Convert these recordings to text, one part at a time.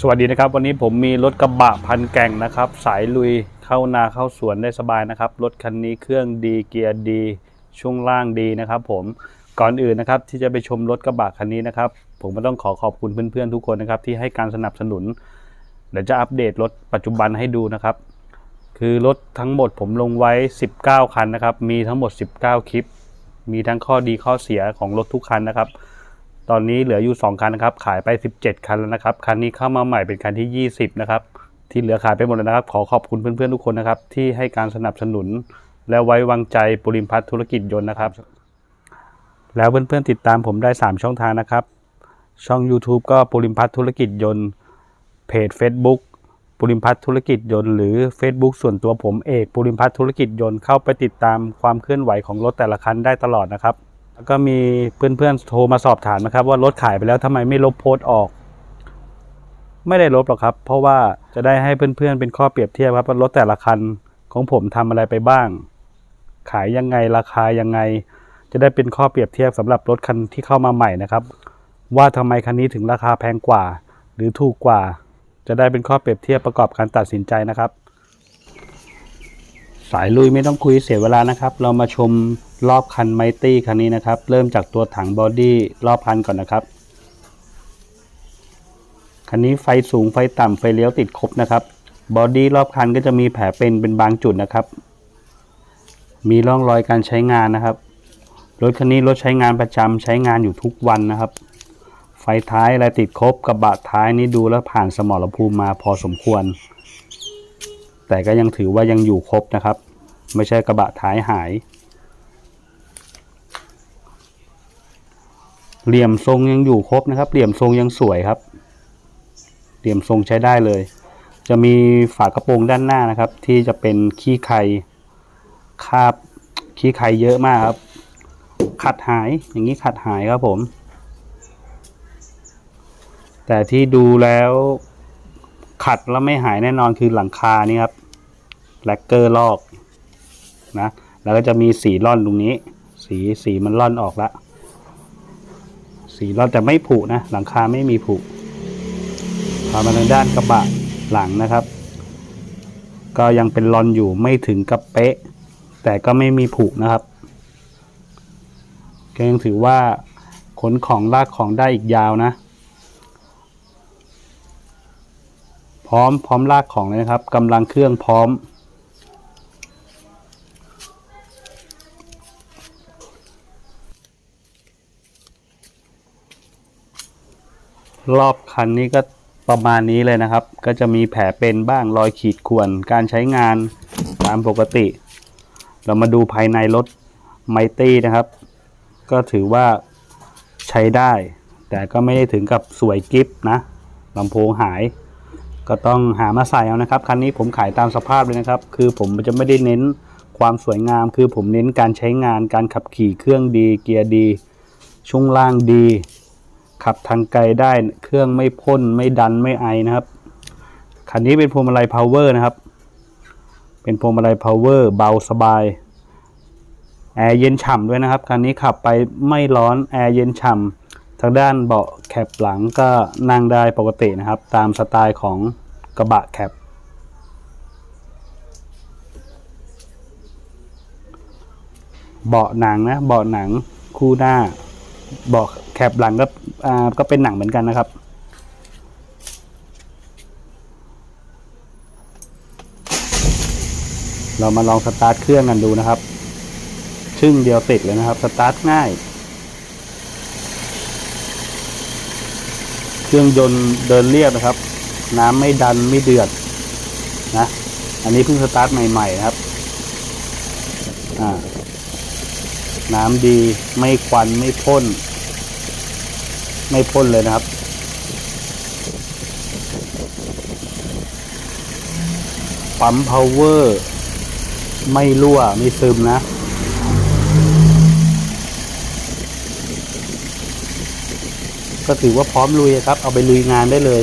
สวัสดีนะครับ วันนี้ผมมีรถกระบะพันแก่งนะครับ สายลุยเข้านาเข้าสวนได้สบายนะครับ รถคันนี้เครื่องดีเกียร์ดี ช่วงล่างดีนะครับ ผมก่อนอื่นนะครับที่จะไปชมรถกระบะคันนี้นะครับ ผมก็ต้องขอขอบคุณเพื่อนๆทุกคนนะครับ ที่ให้การสนับสนุนเดี๋ยวจะอัปเดตรถปัจจุบันให้ดูนะครับ คือรถทั้งหมดผมลงไว้ 19 คันนะครับ มีทั้งหมด 19 คลิป มีทั้งข้อดีข้อเสียของรถทุกคันนะครับ ตอนนี้เหลืออยู่ 2 คันนะครับ ขายไป 17 คันแล้วนะครับ คันนี้เข้ามาใหม่เป็นคันที่ 20 นะครับ ที่เหลือขายไปหมดแล้วนะครับ ขอขอบคุณเพื่อนๆทุกคนนะครับ ที่ให้การสนับสนุน และไว้วางใจปุริมพัฒน์ธุรกิจยนต์นะครับ แล้วเพื่อนๆติดตามผมได้ 3 ช่องทางนะครับ ช่อง YouTube ก็ปุริมพัฒน์ธุรกิจยนต์ เพจ Facebook ปุริมพัฒน์ธุรกิจยนต์หรือ Facebook ส่วนตัวผมเอกปุริมพัฒน์ธุรกิจยนต์เข้าไปติดตามความเคลื่อนไหวของรถแต่ละคันได้ตลอดนะครับ แล้วก็มีเพื่อนๆโทรมาสอบถามนะครับ ว่ารถขายไปแล้วทำไมไม่ลบโพสต์ออก ไม่ได้ลบหรอกครับ เพราะว่าจะได้ให้เพื่อนๆเป็นข้อเปรียบเทียบครับว่ารถแต่ละคันของผมทำอะไรไปบ้าง ขายยังไงราคายังไง จะได้เป็นข้อเปรียบเทียบสำหรับรถคันที่เข้ามาใหม่นะครับ ว่าทำไมคันนี้ถึงราคาแพงกว่า หรือถูกกว่า จะได้เป็นข้อเปรียบเทียบประกอบการตัดสินใจนะครับ สายลุยไม่ต้องคุยเสียเวลานะครับ เรามาชม รอบคันไมตี้คันนี้นะครับ เริ่มจากตัวถังบอดี้รอบคันก่อนนะครับ คันนี้ไฟสูงไฟต่ำไฟเลี้ยวติดครบนะครับ บอดี้รอบคันก็จะมีแผลเป็นเป็นบางจุดนะครับ มีร่องรอยการใช้งานนะครับ รถคันนี้รถใช้งานประจำใช้งานอยู่ทุกวันนะครับ ไฟท้ายอะไรติดครบกระบะท้ายนี่ดูแล้วผ่านสมรภูมิมาพอสมควร แต่ก็ยังถือว่ายังอยู่ครบนะครับ ไม่ใช่กระบะท้ายหาย เหลี่ยมทรงยังอยู่ครบนะครับ เหลี่ยมทรงยังสวยครับ เหลี่ยมทรงใช้ได้เลย จะมีฝากระโปรงด้านหน้านะครับ ที่จะเป็นขี้ไข่คาบขี้ไข่เยอะมากครับ ขัดหายอย่างนี้ขัดหายครับผม แต่ที่ดูแล้วขัดแล้วไม่หายแน่นอนคือหลังคานี่ครับแลกเกอร์ลอกนะแล้วก็จะมีสีร่อนตรงนี้ สีสีมันร่อนออกและ สีร่อนแต่ไม่ผุนะ หลังคาไม่มีผุพามาทางด้านกระบะหลังนะครับ ก็ยังเป็นรอนอยู่ไม่ถึงกับเป๊ะ แต่ก็ไม่มีผุนะครับก็ยังถือว่าขนของลากของได้อีกยาวนะ พร้อมพร้อมลากของเลยนะครับกำลังเครื่องพร้อม รอบคันนี้ก็ประมาณนี้เลยนะครับ ก็จะมีแผลเป็นบ้างรอยขีดข่วน การใช้งานตามปกติ เรามาดูภายในรถไมตี้นะครับ ก็ถือว่าใช้ได้ แต่ก็ไม่ได้ถึงกับสวยกิฟนะลำโพงหาย ก็ต้องหามาใส่เอานะครับ คันนี้ผมขายตามสภาพเลยนะครับ คือผมจะไม่ได้เน้นความสวยงาม คือผมเน้นการใช้งานการขับขี่เครื่องดี เกียร์ดี ช่วงล่างดี ขับทางไกลได้เครื่องไม่พ่นไม่ดันไม่ไอนะครับ คันนี้เป็นพวงมาลัยพาวเวอร์นะครับ เป็นพวงมาลัยพาวเวอร์เบาสบายแอร์เย็นฉ่ำด้วยนะครับคันนี้ขับไปไม่ร้อนแอร์เย็นฉ่ำทางด้านเบาะแคปหลังก็นั่งได้ปกตินะครับ ตามสไตล์ของกระบะแคปเบาะหนังนะเบาะหนังคู่หน้า บาะแคปหลังก็อ่าก็เป็นหนังเหมือนกันนะครับ เรามาลองสตาร์ทเครื่องกันดูนะครับ ชึ่งเดียวติดเลยนะครับ สตาร์ทง่าย เครื่องยนต์เดินเรียบนะครับ น้ำไม่ดันไม่เดือดนะ อันนี้เพิ่งสตาร์ทใหม่ๆนะครับ อ่า น้ำดีไม่ควันไม่พ่น ไม่พ่นเลยนะครับ ปั๊มพาวเวอร์ ไม่รั่ว ไม่ซึมนะก็ถือว่าพร้อมลุยครับ เอาไปลุยงานได้เลย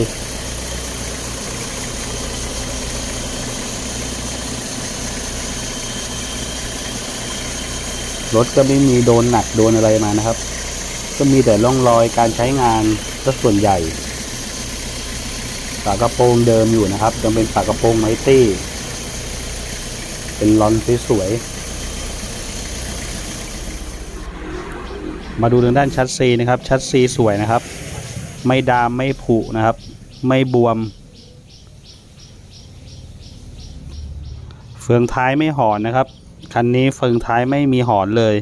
รถก็ไม่มีโดนหนักโดนอะไรมานะครับ ก็มีแต่ร่องรอยการใช้งานก็ส่วนใหญ่ฝากระโปรงเดิมอยู่นะครับยังเป็นฝากระโปรงไมตี้ เป็นลอนสวยๆมาดูทางด้านชัดซีนะครับ ชัดซีสวยนะครับ ไม่ดามไม่ผุนะครับ ไม่บวม เฟืองท้ายไม่หอนนะครับ คันนี้เฟืองท้ายไม่มีหอนเลย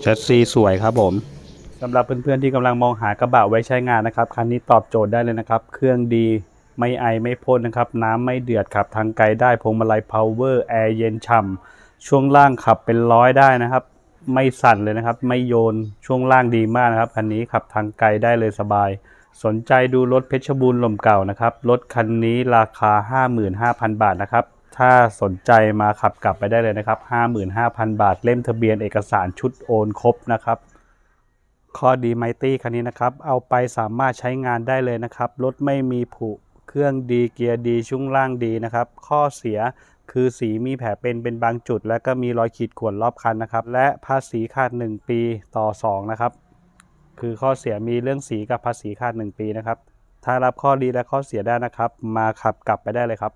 แชสซีสวยครับผมสำหรับเพื่อนๆที่กำลังมองหากระบะไว้ใช้งานนะครับ คันนี้ตอบโจทย์ได้เลยนะครับ เครื่องดีไม่ไอไม่พ่นนะครับ น้ำไม่เดือดขับทางไกลได้พวงมาลัยพาวเวอร์แอร์เย็นฉ่ำช่วงล่างขับเป็นร้อยได้นะครับ ไม่สั่นเลยนะครับ ไม่โยนช่วงล่างดีมากนะครับคันนี้ขับทางไกลได้เลยสบาย สนใจดูรถเพชรบูรณ์ลมเก่านะครับรถคันนี้ราคา 55,000 บาทนะครับถ้าสนใจมาขับกลับไปได้เลยนะครับ 55,000 บาทเล่มทะเบียนเอกสารชุดโอนครบนะครับข้อดีไมตี้คันนี้นะครับ เอาไปสามารถใช้งานได้เลยนะครับ รถไม่มีผุ รื่องดีเกียร์ดีช่วงล่างดีนะครับ ข้อเสียคือสีมีแผลเป็นเป็นบางจุด และก็มีรอยขีดข่วนรอบคันนะครับ และภาษีขาด 1 ปีต่อ 2 นะครับ คือข้อเสียมีเรื่องสีกับภาษีขาด 1 ปีนะครับ ถ้ารับข้อดีและข้อเสียได้นะครับ มาขับกลับไปได้เลยครับ